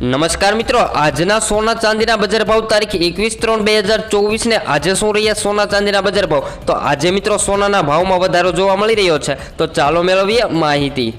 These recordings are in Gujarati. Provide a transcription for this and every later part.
નમસ્કાર મિત્રો, આજના સોના ચાંદીના બજાર ભાવ તારીખ એકવીસ ત્રણ બે હજાર ચોવીસને આજે શું રહ્યા સોના ચાંદીના બજાર ભાવ? તો આજે મિત્રો સોનાના ભાવમાં વધારો જોવા મળી રહ્યો છે. તો ચાલો મેળવીએ માહિતી.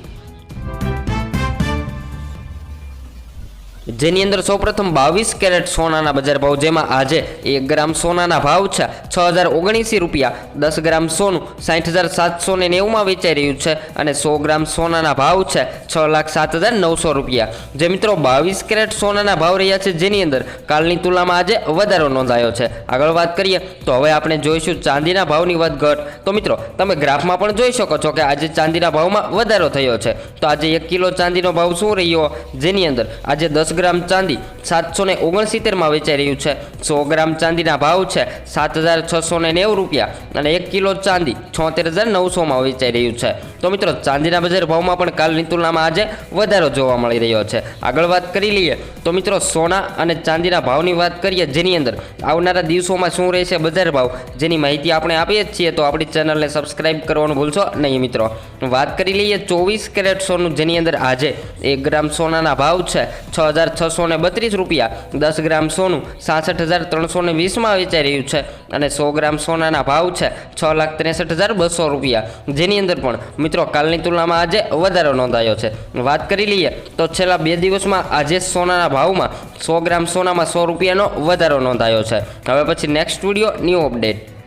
જેની અંદર સૌપ્રથમ બાવીસ કેરેટ સોનાના બજાર ભાવ, જેમાં આજે એક ગ્રામ સોનાના ભાવ છે છ હજાર ઓગણીસી રૂપિયા, દસ ગ્રામ સોનું સાઠ હજાર સાતસો ને નેવુંમાં વેચાઈ રહ્યું છે અને સો ગ્રામ સોનાના ભાવ છે છ લાખ સાત હજાર નવસો રૂપિયા. જે મિત્રો બાવીસ કેરેટ સોનાના ભાવ રહ્યા છે જેની અંદર કાલની તુલનામાં આજે વધારો નોંધાયો છે. આગળ વાત કરીએ તો હવે આપણે જોઈશું ચાંદીના ભાવની વધઘટ તો મિત્રો, તમે ગ્રાફમાં પણ જોઈ શકો છો કે આજે ચાંદીના ભાવમાં વધારો થયો છે. તો આજે એક કિલો ચાંદીનો ભાવ શું રહ્યો? જેની અંદર આજે દસ ગ્રામ ચાંદી સાતસો ને ઓગણસિત્તેરમાં વેચાઈ રહ્યું છે. સો ગ્રામ ચાંદીના ભાવ છે સાત હજાર છસો નેવું રૂપિયા અને એક કિલો ચાંદી છોતેર હજાર નવસોમાં વેચાઈ રહ્યું છે. તો મિત્રો, ચાંદીના બજાર ભાવમાં પણ કાલની તુલનામાં આજે વધારો જોવા મળી રહ્યો છે. આગળ વાત કરી લઈએ તો મિત્રો, સોના અને ચાંદીના ભાવની વાત કરીએ જેની અંદર આવનારા દિવસોમાં શું રહેશે બજાર ભાવ, જેની માહિતી આપણે આપીએ જ છીએ તો આપણી ચેનલને સબસ્ક્રાઇબ કરવાનું ભૂલશો નહીં મિત્રો. વાત કરી લઈએ ચોવીસ કેરેટ સોનું, જેની અંદર આજે એક ગ્રામ સોનાના ભાવ છે છ હજાર છસો ને બત્રીસ રૂપિયા. દસ ગ્રામ સોનું સાસઠ હજાર ત્રણસો ને વીસમાં વેચાઈ રહ્યું છે અને સો ગ્રામ સોનાના ભાવ છે છ લાખ ત્રેસઠ હજાર બસો રૂપિયા. જેની અંદર પણ મિત્રો, કાલની તુલનામાં આજે વધારો નોંધાયો છે. વાત કરી લઈએ તો છેલ્લા બે દિવસમાં આજે સોનાના ભાવમાં સો ગ્રામ સોનામાં સો રૂપિયાનો વધારો નોંધાયો છે. હવે પછી નેક્સ્ટ વીડિયો ન્યૂ અપડેટ